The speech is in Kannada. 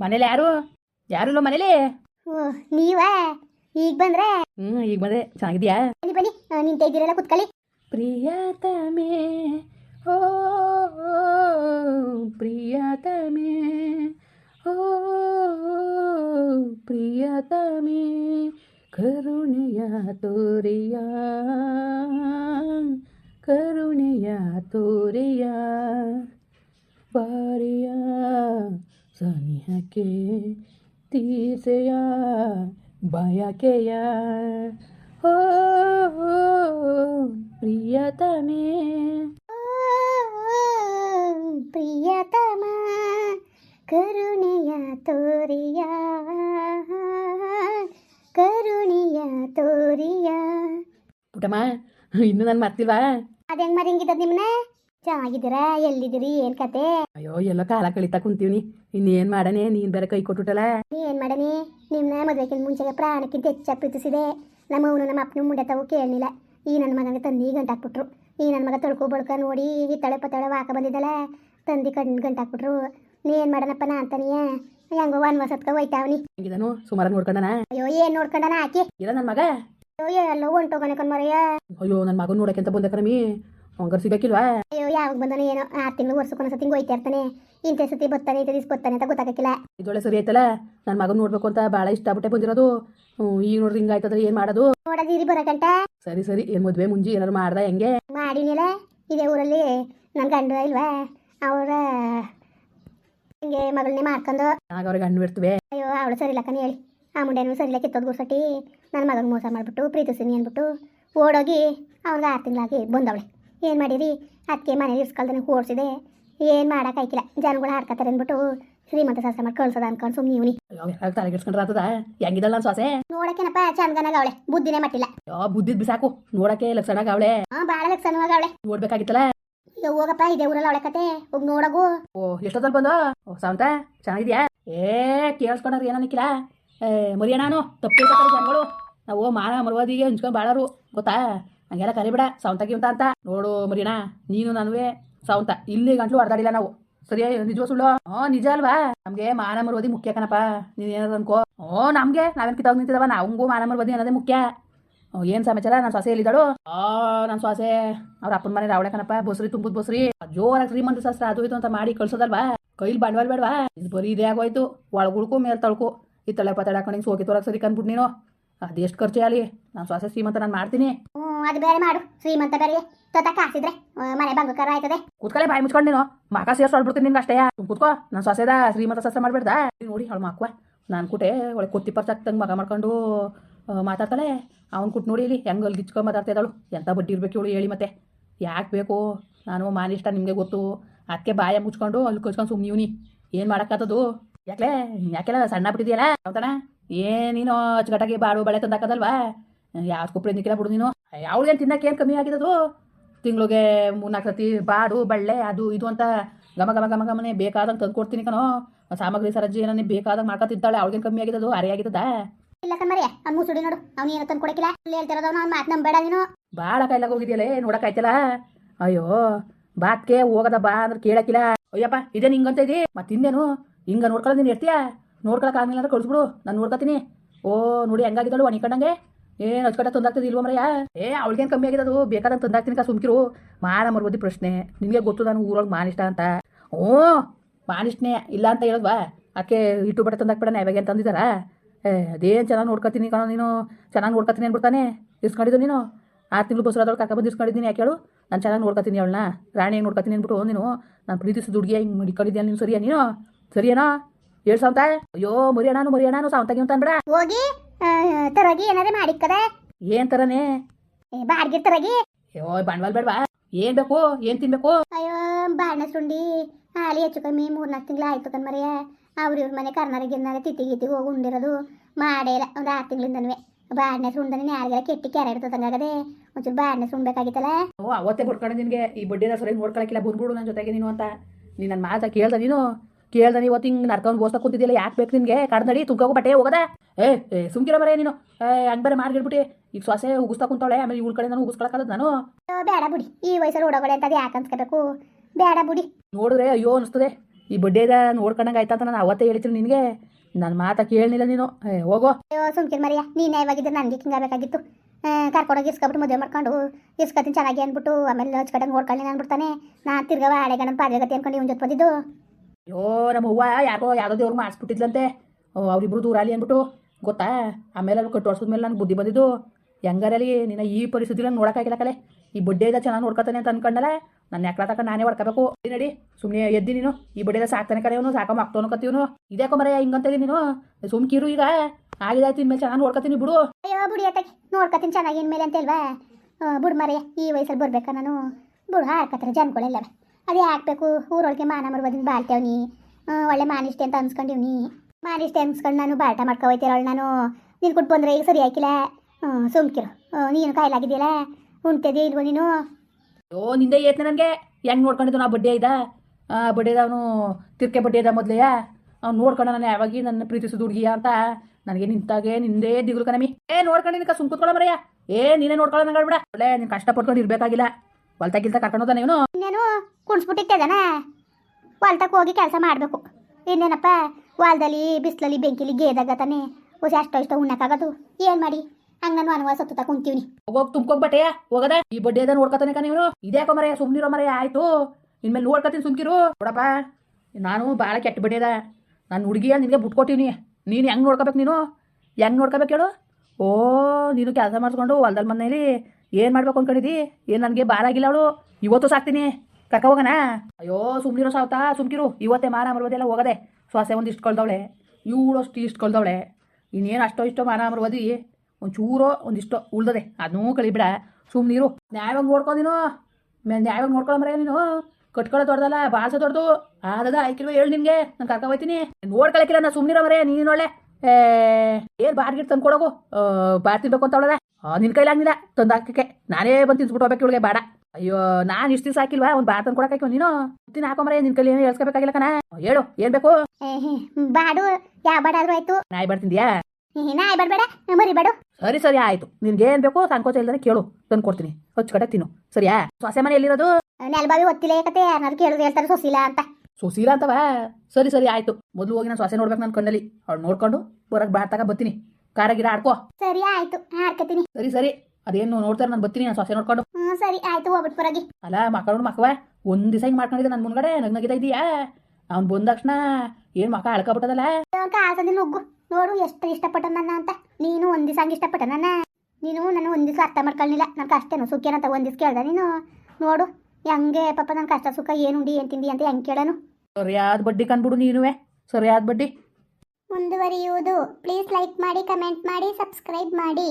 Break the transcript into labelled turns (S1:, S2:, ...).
S1: ಮನೇಲಿ ಯಾರು? ಯಾರು ಇಲ್ಲ ಮನೇಲಿ?
S2: ಓ ನೀವಾ? ಈಗ ಬಂದ್ರೆ?
S1: ಹ್ಮ್ ಈಗ ಬಂದೆ. ಚೆನ್ನಾಗಿದ್ಯಾ
S2: ಬನ್ನಿ ಬನ್ನಿ. ನಿಂತ ಇದ್ದೀರಲ್ಲ ಕುತ್ಕೊಳ್ಳಿ.
S1: ಪ್ರಿಯತಮೆ ಓ ಪ್ರಿಯತಮೆ ಓ ಪ್ರಿಯತಮೆ ಕರುಣೆಯ ತೋರಿಯ ಕರುಣೆಯ ತೋರಿಯ ಬಾರಿಯ ಸನಿಹಕ್ಕೆ ತೀಸೆಯ ಬಯಕೆಯ ಓ ಪ್ರಿಯತಮೇ
S2: ಪ್ರಿಯತಮ ಕರುಣೆಯ ತೋರಿಯ ಕರುಣೆಯ ತೋರಿಯ
S1: ಪುಟಮ್ಮ ಇನ್ನು ನಾನು ಮರ್ತಿಲ್ವಾ
S2: ಅದ್ ಹೆಂಗ್ ಮರಿಂಗಿದ್ದದ್ ನಿಮ್ನ ಚೆನ್ನಾಗಿದ್ದೀರಾ? ಎಲ್ಲಿದ್ದೀರಿ? ಏನ್ ಕತೆ?
S1: ಅಯ್ಯೋ ಎಲ್ಲ ಕಾಲ ಕಳಿತಾ ಕುಂತೀವಿ ಇನ್ನೇನ್ ಮಾಡನೆ ನೀನ್ ಬೇರೆ ಕೈ ಕೊಟ್ಟುಟಲ್ಲ
S2: ಏನ್ ಮಾಡನೆ ನಿಮ್ನ ಮದ್ವೆಕ್ಕಿಂತ ಮುಂಚೆಗೆ ಪ್ರಾಣಕ್ಕಿಂತ ಹೆಚ್ಚ ಪ್ರೀತಿಸಿದೆ. ನಮ್ಮ ಅವನು ನಮ್ಮ ಅಪ್ಪನ ಮುಂಡೆ ತಾವು ಕೇಳಲಿಲ್ಲ. ಈ ನನ್ನ ಮಗನಿಗೆ ತಂದಿ ಗಂಟಾಕ್ಬಿಟ್ರು ಈ ನನ್ನ ಮಗ ತೊಳ್ಕೊ ಬಳ್ಕ ನೋಡಿ ತಳೆ ಪತ್ತಳೆ ವಾಕ ಬಂದಿದ್ದಲ್ಲ. ತಂದಿ ಕಣ್ಣು ಗಂಟಾಕ್ಬಿಟ್ರು ಏನ್ ಮಾಡನಪ್ಪ ನಾ ಅಂತಾನಿಯ ಹೆಂಗೋ ವನ್ವಾಸತ್ಕ ಹೋಯ್ತಾವನಿ.
S1: ಹೆಂಗಿದನು? ಸುಮಾರು ನೋಡ್ಕೊಂಡನ?
S2: ಅಯ್ಯೋ ಏನ್ ನೋಡ್ಕೊಂಡನ ಹಾಕಿ
S1: ಇಲ್ಲ ನನ್ನ ಮಗ?
S2: ಅಯ್ಯೋ ಎಲ್ಲೋ ಹೊಂಟೋಗನೆ ಕಣ್ಮರಯ್ಯ
S1: ಅಯ್ಯೋ ನನ್ನ ಮಗನ ನೋಡಕ್ಕೆ ಅಂತ ಬಂದೆ ಕಣಮಿ. ಹಂಗಾರೆ ಸಿಗಕ್ಕಿಲ್ವಾ
S2: ಅಯ್ಯೋ ಯಾವಾಗ ಬಂದಾನೆ ಏನೋ ಆರ್ ತಿಂಗಳು ವರ್ಷಕ್ಕೊಂದು ಸತಿ ಹೋಯ್ತಾ ಇರ್ತಾನೆ. ಇಂಥ ಸತಿ ಬರ್ತಾನೆ ಇಂಥ ದಿವ್ಸ ಬರ್ತಾನೆ ಅಂತ ಗೊತ್ತಾಗಕ್ಕಿಲ್ಲ.
S1: ಇದೊಳ್ಳೆ ಸರಿ ಆಯ್ತಲ್ಲ? ನನ್ನ ಮಗನ ನೋಡ್ಬೇಕು ಅಂತ ಭಾಳ ಇಷ್ಟ ಆಗ್ಬಿಟ್ಟೆ ಬಂದಿರೋದು ಈಗ ನೋಡ್ರಿ ಹಿಂಗಾಯ್ತದ್ರೆ ಏನು ಮಾಡೋದು?
S2: ನೋಡದಿರಿ ಬರಕಂಟ
S1: ಸರಿ ಸರಿ ಏನು ಮದುವೆ ಮುಂಜಿ ಏನಾರು ಮಾಡ್ದ ಹೆಂಗೆ?
S2: ಮಾಡಿನಿಲ್ಲ ಇದೇ ಊರಲ್ಲಿ ನನ್ನ ಗಂಡ ಇಲ್ವಾ? ಅವರ ಹಿಂಗೆ ಮಗಳನ್ನೇ ಮಾಡ್ಕೊಂಡು.
S1: ಆಗ ಅವ್ರಿಗೆ ಹಣ್ಣು ಬಿಡ್ತವೆ?
S2: ಅಯ್ಯೋ ಅವಳು ಸರಿ ಕಣಿ ಹೇಳಿ. ಆ ಮುಂಡೆನೂ ಸರಿಲ್ಲ ಕಿತ್ತೋದ್ ಗುರ್ಸಟ್ಟಿ. ನನ್ನ ಮಗನ ಮೋಸ ಮಾಡಿಬಿಟ್ಟು ಪ್ರೀತಿಸಿನಿ ಅಂದ್ಬಿಟ್ಟು ಓಡೋಗಿ ಅವ್ನಿಗೆ ಆರು ತಿಂಗಳಾಗಿ ಬಂದವಳೆ. ಏನು ಮಾಡಿರಿ ಅದಕ್ಕೆ ಮನೇಲಿ ಇರ್ಸ್ಕೊಳ್ದಾನೆ ಓಡಿಸಿದೆ ಏನು ಮಾಡೋಕ್ಕಾಯ್ಕಿಲ್ಲ ಜನಗಳು ಹಾಡ್ಕತ್ತಾರೆ ಅಂದ್ಬಿಟ್ಟು ಶ್ರೀಮಂತ ಶಾಸ್ತ್ರ ಮಾಡಿ ಕಳ್ಸೋದ ಅನ್ಕೊಂಡು ಸುಮ್ಮನೆ ಇವನಿ.
S1: ತಲೆಗಿಡ್ಸ್ಕೊಂಡ್ರೆ ಆತದ? ಹೆಂಗಿದಲ್ಲ ಸೊಸೆ?
S2: ನೋಡಕ್ಕೇನಪ್ಪ ಚಂದನಾಗ ಅವಳೆ. ಬುದ್ಧಿನೇ ಮಟ್ಟಿಲ್ಲ.
S1: ಯೋ ಬುದ್ಧಿದ್ ಬಿಸಾಕು. ನೋಡಕ್ಕೆ ಲಕ್ಷಣಾಗ ಅವಳೆ.
S2: ಹಾ ಬಾಳ ಲಕ್ಷಣವಾಗ ಅವಳೆ.
S1: ನೋಡ್ಬೇಕಾಗಿತ್ತಲ್ಲ?
S2: ಈಗ ಹೋಗಪ್ಪ ಇದೇ ಊರಲ್ಲ ಅವಳೆ ಕತೆ. ಹೋಗಿ ನೋಡಗು.
S1: ಓ ಎಷ್ಟೊತ್ತಲ್ಲಿ ಬಂದು ಓ ಸಾವಂತ ಚೆನ್ನಾಗಿದ್ಯಾ? ಏ ಕೇಳಿಸ್ಕೊಂಡ್ರೆ ಏನನ್ನಿಕ್ಕಿಲ್ಲ ಏ ಮರಿಯ ನಾನು ತಪ್ಪು ಜನಗಳು. ನಾವು ಮಾನ ಮರವಾದಿಗೆ ಹಂಚ್ಕೊಂಡು ಬಾಳರು. ಗೊತ್ತಾ? ಹಂಗೆಲ್ಲ ಕರಿಬೇಡ ಸೌಂತ ಅಂತ ಅಂತ. ನೋಡು ಮರಿಣ ನೀನು ನನ್ವೇ ಸೌಂತ ಇಲ್ಲಿ ಗಂಟ್ಲು ಹೊಡೆದಾಡಿಲ್ಲ ನಾವು. ಸರಿಯಾ, ನಿಜವೋ ಸುಳ್ಳು? ಹ್ಞೂ ನಿಜ ಅಲ್ವಾ? ನಮ್ಗೆ ಮಾನ ಓದಿ ಮುಖ್ಯ ಕಣಪ್ಪ. ನೀನು ಏನಾದ್ರು ಅನ್ಕೋ. ಓ ನಮ್ಗೆ? ನಾವೇನು ಕಿತ್ತಾಗ ನಿಂತಿದವ? ನಮಗೂ ಮಾನ ಮರವಾದಿ ಅನ್ನೋದೇ ಮುಖ್ಯ. ಏನ್ ಸಮಾಚಾರ? ನನ್ನ ಸೊಸೆ ಎಲ್ಲಿದ್ದಾಳು? ಆ ನನ್ನ ಸೊಸೆ. ಅವ್ರ ಅಪ್ಪನ ಮನೆ ರಾವಳೆ ಕಣಪ್ಪ. ಬಸ್ರಿ ತುಂಬುದ್ ಬಸ್ರಿ. ಜೋರಾಗಿ ಶ್ರೀಮಂತ ಶಾಸ್ತ್ರ ಅದು ಇದು ಅಂತ ಮಾಡಿ ಕಳ್ಸೋದಲ್ವಾ? ಕೈಲಿ ಬಂಡವಾಳ ಬೇಡವಾ? ಇದು ಬರೀ ಇದೇ ಆಗೋಯ್ತು. ಒಳಗುಳ್ಕು, ಮೇಲ್ ತಳ್ಕು. ಈ ತಳೆ ಹಿಂಗೆ ಸೋಕಿ ತೋರಕ್ಕೆ ಸರಿ ಕಂದ್ಬಿಟ್ಟು ನೀನು. ಅದೆಷ್ಟು ಖರ್ಚು ಅಲ್ಲಿ ನಾನು ಸೊಸೆ ಶ್ರೀಮಂತ, ನಾನು ಮಾಡ್ತೀನಿ.
S2: ಹ್ಞೂ ಅದು ಬೇರೆ ಮಾಡು. ಶ್ರೀಮಂತ ಬೇರೆ ತೊತ ಕಾಸಿದ್ರೆ ಮನೆ ಬಂಗಕಾರ ಆಯ್ತದೆ.
S1: ಕೂತ್ಕೊಳ್ಳೆ ಬಾಯಿ ಮುಚ್ಕೊಂಡು ನೀನು. ಮಾಕ ಸೇರ್ಸಿ ಹೊಡ್ಬಿಡ್ತೀನಿ ನಿನ್ಗೆ ಅಷ್ಟೇ. ತುಂಬ ಕುತ್ಕೋ. ನಾನು ಸೊಸೆದ ಶ್ರೀಮಂತ ಶಾಸ್ತ್ರ ಮಾಡ್ಬೇಡ್ದ? ನೋಡಿ ಅವಳು ಮಾಕುವ. ನಾನು ಕುಟೆ ಒಳ್ಳೆ ಕೊತ್ತಿ ಪರ್ಚಾಕ್ತಂಗೆ ಮಗ ಮಾಡ್ಕೊಂಡು ಮಾತಾಡ್ತಾಳೆ. ಅವ್ನು ಕುಟ್ ನೋಡಿ ಇಲ್ಲಿ ಹೆಂಗೆ ಅಲ್ಲಿ ಗಿಚ್ಕೊಂಡು ಮಾತಾಡ್ತಾ ಇದ್ದಾಳು. ಎಂಥ ಬಡ್ಡಿ ಇರ್ಬೇಕು ಇವಳು ಹೇಳಿ ಮತ್ತೆ. ಯಾಕೆ ಬೇಕು? ನಾನು ಮಾನಿಷ್ಟ ನಿಮಗೆ ಗೊತ್ತು. ಅದಕ್ಕೆ ಬಾಯ ಮುಚ್ಕೊಂಡು ಅಲ್ಲಿ ಕಚ್ಕೊಂಡು ಸುಮ್ಮನೆ ಇವನಿ. ಏನು ಮಾಡೋಕ್ಕಾಗ್ತದು ಯಾಕೆ ಯಾಕೆಲ್ಲ ಸಣ್ಣ ಬಿಟ್ಟಿದೆಯಲ್ಲ? ಅವತಣ ಏನೇನೋ ನೀನು ಅಚ್ಚುಕಟ್ಟಾಗಿ ಬಾಡು ಬಳೆ ತಂದಾಕದಲ್ವಾ? ಯಾವ್ದು ಕೊಪ್ಪಳ ನಿಕ್ಕಿಲ್ಲ ಬಿಡು ನೀನು. ಅವಳಿಗೇನು ತಿನ್ನಕ್ಕೆ ಏನು ಕಮ್ಮಿ ಆಗಿರೋದು ತಿಂಗಳಿಗೆ ಮೂರ್ನಾಲ್ಕು ಸತಿ ಬಾಡು ಬಳ್ಳೆ ಅದು ಇದು ಅಂತ ಗಮ ಗಮ ಗಮ ಗಮನೆ ಬೇಕಾದಂಗೆ ತಂದು ಕೊಡ್ತೀನಿ ಕಣೋ. ಸಾಮಗ್ರಿ ಸರಜ್ಜಿ ಏನೇ ಬೇಕಾದಂಗೆ ಮಾಡ್ಕೊ ತಿಂತಾಳೆ ಅವಳಿಗೇನು ಕಮ್ಮಿ ಆಗಿರೋದು ಅರೆ ಆಗಿದ್ದಾ
S2: ಇಲ್ಲ ಕಮ್ಮರಿ ಅವ್ನು ಸುಡಿ ನೋಡು ಅವ್ನು ಏನೋ ತಂದು ಕೊಡಕ್ಕಿಲ್ಲ. ಇಲ್ಲಿ ಹೇಳ್ತಿರೋದು ಅವ್ನು ಮಾತು ನಂಬೇಡ ನೀನು.
S1: ಭಾಳ ಕೈಲಾಗ ಹೋಗಿದೆಯಲ್ಲ ನೋಡಕ್ಕಾಯ್ತಲ್ಲ? ಅಯ್ಯೋ ಬಾತ್ಕೆ ಹೋಗದ ಬಾ ಅಂದ್ರೆ ಕೇಳಕ್ಕಿಲ್ಲ. ಅಯ್ಯಪ್ಪ ಇದೇನು ಹಿಂಗಂತ ಇದೆ? ಮತ್ತೆ ಇನ್ನೇನು? ಹಿಂಗ ನೋಡ್ಕೊಳ್ಳೋದು ನೀನು ಇರ್ತೀಯ ನೋಡ್ಕೊಳಕ್ಕೆ ಆಗಲಿಲ್ಲ ಅಂದ್ರೆ ಕಳಿಸ್ಬಿಡು ನಾನು ನೋಡ್ಕೊತೀನಿ. ಓ ನೋಡಿ ಹೆಂಗಾಗಿದ್ದಳು ಅಣಿಕೊಂಡಂಗೆ ಏನು ಅಚ್ಕಟ್ಟ ತಂದಾಗ್ತದೆ ಇಲ್ವ ಮರ ಏ, ಅವಳಿಗೇನು ಕಮ್ಮಿ ಆಗಿದೆ ಅದು? ಬೇಕಾದಂತ ತಂದಾಗ್ತೀನಿ ಕಾ ಸುಮ್ಕಿರು. ಮಾನ ಮರ್ಬೋದಿ ಪ್ರಶ್ನೆ. ನಿನಗೆ ಗೊತ್ತು ನಾನು ಊರೊಳಗೆ ಮಾನಿಷ್ಟ ಅಂತ. ಓ ಮಾನಿಷ್ಟನೇ ಇಲ್ಲ ಅಂತ ಹೇಳದ್ವಾ? ಆಕೆ ಇಟ್ಟು ಬಟ್ಟೆ ತಂದಾಕ್ಬಿಡ ಯಾವಾಗ ತಂದಿದ್ದಾರಾ ಏ, ಅದೇನು ಚೆನ್ನಾಗಿ ನೋಡ್ಕೊತೀನಿ ಕಣ ನೀನು? ಚೆನ್ನಾಗಿ ನೋಡ್ಕೊತೀನಿ ಅಂದ್ಬಿಡ್ತಾನೆ ಇಸ್ಕೊಂಡಿದ್ದು ನೀನು? ಆರು ತಿಂಗಳು ಬಸ್ರಾದವ್ಳು ಕರ್ಕೊಂಡ್ಬಂದು ಇಸ್ಕೊಂಡಿದ್ದೀನಿ ಯಾಕೆ ಹೇಳು? ನಾನು ಚೆನ್ನಾಗಿ ನೋಡ್ಕೊತೀನಿ ಅವಳನ್ನ ರಾಣಿ ಹೆಂಗೆ ನೋಡ್ಕೊತೀನಿ ಅಂದ್ಬಿಟ್ಟು ನೀನು. ನಾನು ಪ್ರೀತಿಸಿದ ಹುಡುಗಿ ಹಿಂಗೆ ಮಡಿಕೊಂಡಿದ್ಯಾ ನೀನು? ಸರಿಯಾ ನೀನು? ಸರಿಯೇನೋ? ಹೇಳು ಅಯ್ಯೋ ಮರಿಯಣ್ಣನು ಮರಿಯಣ್ಣನು ಸಾವಂತಾಗಿ ಅಂತ ಅನ್ಬೇಡ.
S2: ಹೋಗಿ ತರಗಿ ಏನಾದ್ರೆ ಮಾಡಿಕ್ಕದ
S1: ಏನ್ ತರನೇ?
S2: ಬಾಡ್ಗೆ ತರಗಿ.
S1: ಅಯ್ಯೋ ಬಂಡವಾಳ ಬೇಡವಾ? ಏನ್ ಬೇಕು? ಏನ್ ತಿನ್ಬೇಕು?
S2: ಅಯ್ಯೋ ಬಾಣ ಸುಂಡಿ. ಹಾಲಿ ಹೆಚ್ಚು ಕಮ್ಮಿ ಮೂರ್ನಾಲ್ಕು ತಿಂಗಳು ಆಯ್ತು ಕಣ್ಮರಿಯ ಅವ್ರ ಇವ್ರ ಮನೆ ಗಿರ್ನಾರೆ ತಿತ್ತಿ ಗಿತ್ತಿಗೆ ಹೋಗಿ ಉಂಡಿರೋದು. ಮಾಡೇ ಇಲ್ಲ ಒಂದು ಆರು ತಿಂಗಳಿಂದನೂ ಬಾಡ್ನೆ ಸುಂಡನೆ ಯಾರಿಗೆಲ್ಲ ಕೆಟ್ಟಿ ಕೆರೆ ಇಡ್ತದಂಗಾಗದೆ ಒಂಚೂರು ಬಾಡ್ನೆ ಸುಣ್ಬೇಕಾಗಿತ್ತಲ್ಲ
S1: ಓ ಅವತ್ತೇ ಬಿಡ್ಕೊಂಡು ನಿನಗೆ. ಈ ಬಡ್ಡಿನ ಸರಿ ನೋಡ್ಕೊಳಕ್ಕಿಲ್ಲ ಬಂದ್ಬಿಡು ನನ್ನ ಜೊತೆಗೆ ನೀನು ಅಂತ. ನೀನು ನನ್ನ ಮಾತಾ ಕೇಳ್ದ ನೀನು? ಕೇಳ್ದ ಇವತ್ತು ಹಿಂಗೆ ನಡ್ಕೊಂಡು ಬೋಸ್ತಾ ಕೂತಿದ್ದಿಲ್ಲ ಯಾಕೆ ಬೇಕು ನಿನಗೆ? ಕಡ್ದಡಿ ತುಂಬ ಬಟ್ಟೆ ಹೋಗದ. ಏ ಏ ಸುಮ್ಕಿರ ಬರೇ ನೀನು. ಏ ಹಂಗೆ ಬೇರೆ ಮಾಡ್ಗಿಡ್ಬಿಟ್ಟು ಈಗ ಸ್ವಾಸೆ ಉಗಿಸ್ತಾ ಕುಂತಾಳೆ ಆಮೇಲೆ ಇವಳ ಕಡೆ ನಾನು. ಉಗಿಸ್ಕೊಳಕ್ಕಾಗದ ನಾನು
S2: ಬೇಡ ಬಿಡಿ. ಈ ವಯಸ್ಸಲ್ಲಿ ಓಡೋಗಡೆ ಅಂತ ಯಾಕೆ ಅನ್ಸ್ಕೋಬೇಕು? ಬೇಡ ಬಿಡಿ.
S1: ನೋಡಿದ್ರೆ ಅಯ್ಯೋ ಅನಿಸ್ತದೆ. ಈ ಬಡ್ಡೆದ ನೋಡ್ಕೊಂಡಂಗೆ ಆಯ್ತಾ ಅಂತ ನಾನು ಅವತ್ತೇ ಹೇಳ್ತೀನಿ ನಿನಗೆ. ನನ್ನ ಮಾತಾ ಕೇಳಲಿಲ್ಲ ನೀನು. ಏ ಹೋಗೋ.
S2: ಅಯ್ಯೋ ಸುಮ್ಕಿರ್ ಮರಿಯ. ನೀನು ಯಾವಾಗಿದ್ದರೆ ನನಗೆ ಹಿಂಗಾಗಬೇಕಾಗಿತ್ತು ಕರ್ಕೊಂಡೋಗಿ ಇಸ್ಕೊಬಿಟ್ಟು ಮದುವೆ ಮಾಡ್ಕೊಂಡು ಇಸ್ಕೊತೀನಿ ಚೆನ್ನಾಗಿ ಅಂದ್ಬಿಟ್ಟು ಆಮೇಲೆ ಹಚ್ಕಡಂಗೆ ನೋಡ್ಕೊಳ್ಳಿ ಅಂದ್ಬಿಡ್ತಾನೆ. ನಾನು ತಿರ್ಗವ ಹಳೆಗಣ ಪಾದಗತಿ ಅನ್ಕೊಂಡು ಇವ್ನ ಜೊತೆ ಬಂದಿದ್ದು.
S1: ಅಯ್ಯೋ ನಮ್ಮ ಹೂವ ಯಾಕೋ ಯಾರೋ ದೇವ್ರು ಮಾಡಿಸ್ಬಿಟ್ಟಿದ್ಲಂತೆ. ಅವರಿಬ್ರು ದೂರ ಅಲ್ಲಿ ಅಂದ್ಬಿಟ್ಟು. ಗೊತ್ತಾ? ಆಮೇಲೆ ಅಲ್ಲಿ ಕಟ್ಟೋರ್ಸಿದ್ಮೇಲೆ ನನಗೆ ಬುದ್ಧಿ ಬಂದಿದ್ದು ಹೆಂಗಾರಲ್ಲಿ ನಿನ್ನ ಈ ಪರಿಸ್ಥಿತಿಲಿ ನೋಡೋಕ್ಕಾಗಿಲ್ಲ ಕಲೆ. ಈ ಬಡ್ಡೆದ ಚೆನ್ನಾಗಿ ನೋಡ್ಕೊತಾನೆ ಅಂತ ಅನ್ಕೊಂಡಲ್ಲ ನನ್ನ ಯಾಕೆ ತಕ್ಕ ನಾನೇ ಹೊಡ್ಕೋಬೇಕು? ನಡಿ ಸುಮ್ಮನೆ ಎದ್ದಿ ನೀನು. ಈ ಬಡ್ಡೆದ ಸಾಕ್ತಾನೆ ಕಡೆ ಅವನು ಸಾಕಮ್ಮ ಮಕ್ತವನು ಕತ್ತೀವನು ಇದೇ ಮರ ಹಿಂಗಂತ ನೀನು. ಸುಮ್ಕಿರು ಈಗ. ಆಗಿದಾಯ್ತು ಇನ್ಮೇಲೆ ಚೆನ್ನಾಗಿ ನೋಡ್ಕೊತೀನಿ ಬಿಡು.
S2: ಅಯ್ಯೋ, ಬಿಡಿ ಅತ್ತ ನೋಡ್ಕೊತೀನಿ ಚೆನ್ನಾಗಿ ಇನ್ಮೇಲೆ ಅಂತ ಇಲ್ವಾ? ಬುಡ್ ಮರೆಯ ಈ ವಯಸ್ಸಲ್ಲಿ ಬರ್ಬೇಕಾ ನಾನು? ಬುಡ್ ಹಾಕತ್ತಾರೆ ಜನಗಳೆಲ್ಲವೆ ಅದೇ ಹಾಕ್ಬೇಕು, ಊರೊಳಗೆ ಮಾನ ಮರ್ಬೋದಿನ ಬಾಳ್ತೇವ್ನಿ ಒಳ್ಳೆ ಮಾನಿಷ್ಟೆ ಅಂತ ಅನ್ಸ್ಕೊಂಡಿವ್ನಿ ಮಾನಿಷ್ಟೆ ಅನ್ಸ್ಕೊಂಡು ನಾನು ಬಾಟ ಮಾಡ್ಕೊ ಹೋಯ್ತಿರೋಳು ನಾನು. ನೀನು ಕೊಟ್ಟು ಬಂದ್ರೆ ಈಗ ಸರಿ ಹಾಕಿಲ್ಲ ಸುಮ್ಕಿರು. ನೀನು ಕಾಯಿಲಾಗಿದೆಯಲ್ಲ ಉಣ್ತಿದ್ಯಾ ಇಲ್ವೋ ನೀನು?
S1: ಓ ನಿಂದೆ ಏತ್ನ ನನಗೆ? ಹೆಂಗೆ ನೋಡ್ಕೊಂಡಿದ್ದು ನಾ ಬಡ್ಡಿ ಇದ್ದ ಆ ಬಡ್ಡೆದ ಅವನು ತಿರ್ಕೆ ಬಡ್ಡಿ ಇದ್ದ ಮೊದಲೇ. ಅವ್ನು ನೋಡ್ಕೊಂಡ ನಾನು ಯಾವಾಗಿ ನನ್ನ ಪ್ರೀತಿಸೋದು ಹುಡುಗಿಯ ಅಂತ. ನನಗೆ ನಿಂತಾಗೆ ನಿಂದೇ ದಿಗುಲು ಕಣಮಿ. ಏ ನೋಡ್ಕೊಂಡಿನಿ ಸುಮ್ ಕೂತ್ಕೊಳ್ಳೋ ಮರೆಯ. ಏ ನೀನೇ ನೋಡ್ಕೊಳ್ಳೋ ನಂಗೆ ಬಿಡ ಒಳ್ಳೆ ನೀನು ಕಷ್ಟಪಟ್ಕೊಂಡು ಇರಬೇಕಾಗಿಲ್ಲ. ಹೊಲ್ತಾಗಿಲ್ತ ಕರ್ಕೊಂಡು ಹೋದ ಇವನು.
S2: ಇನ್ನೇನು ಕುಣಿಸ್ಬಿಟ್ಟಿದ್ದಾನೆ ಹೊಲ್ತಕ್ಕೆ ಹೋಗಿ ಕೆಲಸ ಮಾಡಬೇಕು. ಇನ್ನೇನಪ್ಪ? ಹೊಲ್ದಲ್ಲಿ ಬಿಸಿಲಲ್ಲಿ, ಬೆಂಕಿಲಿ ಗೇದಾಗ ತಾನೆ ಹೊಸ ಅಷ್ಟೋ ಇಷ್ಟ ಉಣ್ಣಕ್ಕಾಗದು ಏನು ಮಾಡಿ? ಹಂಗ ನಾನು ಅನುವಾಸ ಸತ್ತುತ್ತಾ ಕುಂತೀವಿ
S1: ಹೋಗೋಗ್ ತುಂಬ್ಕೋಗ್ ಬಟ್ಟೆಯ, ಹೋಗದ? ಈ ಬಡ್ಡೆ ಅದನ್ನ ನೋಡ್ಕೊತಾನೆ ಕಣ ಇವನು. ಇದ್ಯಾಕೋ ಮರೆಯ ಸುಮ್ನಿರೋ ಮರೆಯ ಆಯ್ತು. ಇನ್ಮೇಲೆ ನೋಡ್ಕೊತೀನಿ ಸುಮ್ಕಿರು. ನೋಡಪ್ಪ, ನಾನು ಭಾಳ ಕೆಟ್ಟ ಬಡ್ಡೆ ಅದ. ನಾನು ಹುಡುಗಿಯ ನಿನಗೆ ಬಿಟ್ಕೊಟ್ಟಿನಿ. ನೀನು ಹೆಂಗೆ ನೋಡ್ಕೋಬೇಕು ನೀನು? ಹೆಂಗೆ ನೋಡ್ಕೋಬೇಕು ಹೇಳು? ಓ, ನೀನು ಕೆಲಸ ಮಾಡಿಸ್ಕೊಂಡು ಹೊಲ್ದಲ್ಲಿ ಮನೇಲಿ ಏನು ಮಾಡ್ಬೇಕು ಅನ್ಕೊಂಡಿದ್ದಿ ಏನು ನನಗೆ ಬಾರಾಗಿಲ್ಲ ಅವಳು? ಇವತ್ತು ಸಾಕ್ತೀನಿ. ಕರ್ಕ ಹೋಗೋಣ ಅಯ್ಯೋ, ಸುಮ್ನಿರೋ ಸಾವ್ತಾ? ಸುಮ್ಕಿರು. ಇವತ್ತೇ ಮಾರ ಮರ್ವದೆಲ್ಲ ಹೋಗದೆ. ಸೊಸೆ ಒಂದು ಇಷ್ಟು ಕೊಳ್ದವಳೆ ಇವಳು ಅಷ್ಟು ಇಷ್ಟು ಕಳ್ದವಳೆ ಇನ್ನೇನು ಅಷ್ಟೋ ಇಷ್ಟೋ ಮಾನ ಮರ್ವದಿ ಒಂಚೂರೋ ಒಂದಿಷ್ಟೋ ಉಳ್ದದೆ. ಅದನ್ನೂ ಕಳಿಬಿಡ. ಸುಮ್ಮನಿರು ನ್ಯಾಯವಾಗಿ ನೋಡ್ಕೊಂದಿನೋ ನೀನು. ಮೇಲೆ ನ್ಯಾಯವಾಗಿ ನೋಡ್ಕೊಳ್ಳೋ ನೀನು. ಕಟ್ಕೊಳ್ಳೋ ದೊಡ್ಡದಲ್ಲ, ಬಾಳ್ಸ ದೊಡ್ಡದು. ಆದದ ಆಯ್ಕಿಲ್ವ ಹೇಳು ನಿಮಗೆ ನಾನು ಕರ್ಕೊ ಹೋಯ್ತೀನಿ. ನೋಡ್ಕೊಳಕಿಲ್ಲ ನಾ ಸುಮ್ಮನಿರೋ ಮರೆ ನೀನು ಒಳ್ಳೆ. ಏ, ಏನು ಬಾರ್ಗಿಟ್ ತಂದು ಕೊಡೋಗು ಬಾರ್ ತಿನ್ಬೇಕು ಅಂತ ಅವಳಲ್ಲ. ನಿನ್ನ ಕೈಲಾಗಿಲ್ಲ ತಂದು ಹಾಕಕ್ಕೆ ನಾನೇ ಬಂದು ತಿನ್ಸ್ಬಿಟ್ಟು ಹೋಗ್ಬೇಕು ಇವಳಿಗೆ. ಬೇಡ. ಅಯ್ಯೋ ನಾನು ಇಷ್ಟು ದಿವಸ ಹಾಕಿಲ್ವಾ? ಒಂದು ಬಾರ್ ತಂದು ಕೊಡಕ್ಕೆ ನೀನು. ತಿನ್ನ ಹಾಕೊಂಬರೆ ನಿನ್ ಕಲಿ ಏನು ಹೇಳ್ಸ್ಕೋಬೇಕಾಗಿಲ್ಲ ಕಣ. ಹೇಳು ಏನ್ ಬೇಕು?
S2: ಬಾಡು ಯಾವ ಬಾಡಾದ್ರೂ ಆಯ್ತು.
S1: ನಾಯಿ ಬರ್ತಿದ್ಯಾ?
S2: ನಾಯಿ ನಾಯಿ ಮರಿ ಬಾಡು.
S1: ಸರಿ ಸರಿ ಆಯ್ತು. ನಿನ್ಗೆ ಏನ್ ಬೇಕು ಸಂಕೋಚ ಇಲ್ದಾನೆ ಕೇಳು. ತಂದು ಕೊಡ್ತೀನಿ. ಹಚ್ಚು ಕಡೆ ತಿನ್ನು. ಸರಿಯಾ? ಸೊಸೆ ಮನೆ ಎಲ್ಲಿರೋದು?
S2: ನೆಲಬಾವಿ ಒತ್ತಿಲ್ಲ ಕತೆ ಯಾರು ಕೇಳಿದ್ರು ಹೇಳ್ತಾರೆ ಸೊಸಿಲ ಅಂತ.
S1: ಸೊಸಿಲ ಅಂತವ? ಸರಿ ಸರಿ ಆಯ್ತು. ಮೊದಲು ಹೋಗಿ ನಾನು ಸೊಸೆ ನೋಡ್ಬೇಕು ನನ್ನ ಕಣ್ಣಲ್ಲಿ. ಅವ್ಳು ನೋಡ್ಕೊಂಡು ಬರಕ್ ಬಾಡ್ ತಗ ಬರ್ತೀನಿ. ಕಾರ ಗಿಡ ಆಡ್ಕೋ.
S2: ಸರಿ ಆಯ್ತು. ಆಡ್ಕತೀನಿ.
S1: ಸರಿ ಸರಿ. ಅದೇನು ನೋಡ್ತಾರೆ ನಾನು ಬರ್ತೀನಿ ನಾನು ಸೊಸೆ ನೋಡ್ಕೊಂಡು.
S2: ಹ್ಞೂ ಸರಿ ಆಯ್ತು ಹೋಗ್ಬಿಟ್ಟು ಬರೋಗಿ
S1: ಅಲ್ಲ ಮಕ್ಕಳು ಮಕ್ಕವ ಒಂದ್ ದಿವಸ ಹಿಂಗ್ ಮಾಡ್ಕೊಂಡಿದ್ದೆ ನನ್ನ ಮುಂದ್ಗಡೆ ನಗ್ನಗಿತಾ ಇದೀಯಾ ಅವ್ನ್ ಬಂದ ತಕ್ಷಣ ಏನು ಮಕ್ಕ ಅಳ್ಕೊಬಿಟ್ಟದಲ್ಲ?
S2: ಕಾಸದಿ ನುಗ್ಗು. ನೋಡು ಎಷ್ಟು ಇಷ್ಟಪಟ್ಟ ನನ್ನ ಅಂತ. ನೀನು ಒಂದ್ ದಿವಸ ಹಂಗೆ ಇಷ್ಟಪಟ್ಟ ನನ್ನ. ನೀನು ನನ್ನ ಒಂದ್ ದಿವಸ ಅರ್ಥ ಮಾಡ್ಕೊಳ್ಳಿಲ್ಲ ನನ್ ಕಷ್ಟೇನು ಸುಖೇನಂತ ಒಂದ್ ದಿವಸ ಕೇಳ್ದ ನೀನು. ನೋಡು ಹೆಂಗೆ ಪಾಪ ನನ್ ಕಷ್ಟ ಸುಖ ಏನು ಉಂಡಿ ಏನು ತಿಂಡಿ ಅಂತ ಹೆಂಗ್ ಕೇಳನು?
S1: ಸರಿಯಾದ ಬಡ್ಡಿ ಕಂಡ್ಬಿಡು ನೀನುವೆ ಸರಿಯಾದ ಬಡ್ಡಿ.
S2: ಮುಂದುವರಿಯುವುದು. ಪ್ಲೀಸ್ ಲೈಕ್ ಮಾಡಿ ಕಮೆಂಟ್ ಮಾಡಿ ಸಬ್ಸ್ಕ್ರೈಬ್ ಮಾಡಿ.